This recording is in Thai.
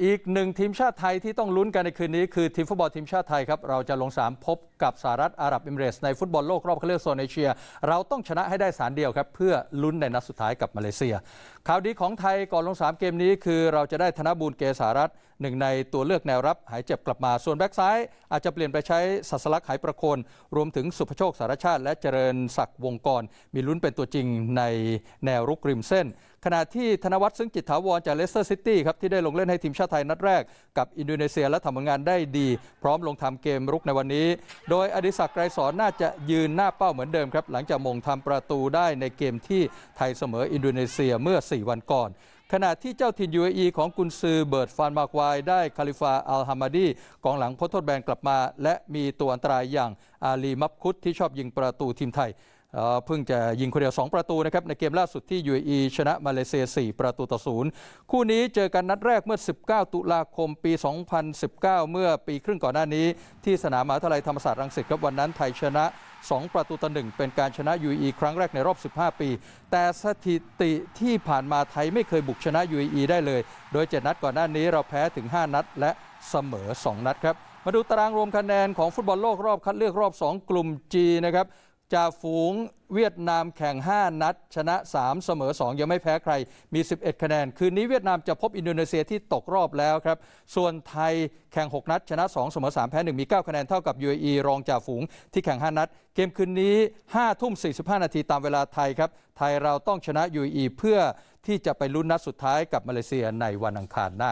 อีกหนึ่งทีมชาติไทยที่ต้องลุ้นกันในคืนนี้คือทีมฟุตบอลทีมชาติไทยครับ เราจะลงสนามพบกับสหรัฐอาหรับเอมิเรตส์ในฟุตบอลโลกรอบคัดเลือกโซนเอเชีย เราต้องชนะให้ได้สารเดียวครับ เพื่อลุ้นในนัดสุดท้ายกับมาเลเซียข่าวดีของไทยก่อนลงสามเกมนี้คือเราจะได้ธนบูลเกษารัตหนึ่งในตัวเลือกแนวรับหายเจ็บกลับมาส่วนแบ็กซ้ายอาจจะเปลี่ยนไปใช้สัสลักหายประโคน รวมถึงสุภโชคสารชาติ และเจริญศักดิ์วงกร มีลุ้นเป็นตัวจริงในแนวรุกริมเส้น ขณะที่ธนวัฒน์ซึ่งจิตถาวรจากเลสเตอร์ซิตี้ครับที่ได้ลงเล่นให้ทีมชาติไทยนัดแรก กับอินโดนีเซียและทำผลงานได้ดี พร้อมลงทำเกมรุกในวันนี้ โดยอดิศักดิ์ไกรสอนน่าจะยืนหน้าเป้าเหมือนเดิมครับหลังจากมงทำประตูได้ในเกมที่ไทยเสมออินโดนีเซียเมื่อ4 วันก่อน ขณะที่เจ้าถิ่น UAE ของกุนซือเบิร์ดฟานมากวายได้คาลิฟาอัลฮามาดีกองหลังพ้นโทษแบนกลับมา และมีตัวอันตรายอย่างอาลีมับคุตที่ชอบยิงประตูทีมไทย เพิ่งจะยิงคนเดียว 2 ประตูนะครับในเกมล่าสุดที่ UAE ชนะมาเลเซีย 4 ประตูต่อศูนย์คู่นี้เจอกันนัดแรกเมื่อ 19 ตุลาคมปี 2019 เมื่อปีครึ่งก่อนหน้านี้ ที่สนามมหาวิทยาลัยธรรมศาสตร์รังสิตครับวันนั้นไทยชนะ 2 ประตูต่อหนึ่งเป็นการชนะ UAE ครั้งแรกในรอบ 15 ปี แต่สถิติที่ผ่านมาไทยไม่เคยบุกชนะ UAE ได้เลย โดย 7 นัดก่อนหน้านี้เราแพ้ถึง 5 นัด และเสมอ 2 นัดครับมาดูตารางรวมคะแนนของฟุตบอลโลกรอบคัดเลือกรอบ 2 กลุ่ม G นะครับ จ่าฝูงเวียดนามแข่ง 5 นัด ชนะ 3 เสมอ 2 ยังไม่แพ้ใครมี 11 คะแนน คืนนี้เวียดนามจะพบอินโดนีเซียที่ตกรอบแล้วครับ ส่วนไทยแข่ง 6 นัด ชนะ 2 เสมอ 3 แพ้ 1 มี 9 คะแนนเท่ากับ UAE รองจ่าฝูงที่แข่ง 5 นัด เกมคืนนี้ 5 ทุ่ม 45 นาทีตามเวลาไทยครับ ไทยเราต้องชนะ UAE เพื่อที่จะไปลุ้นนัดสุดท้ายกับมาเลเซียในวันอังคารหน้า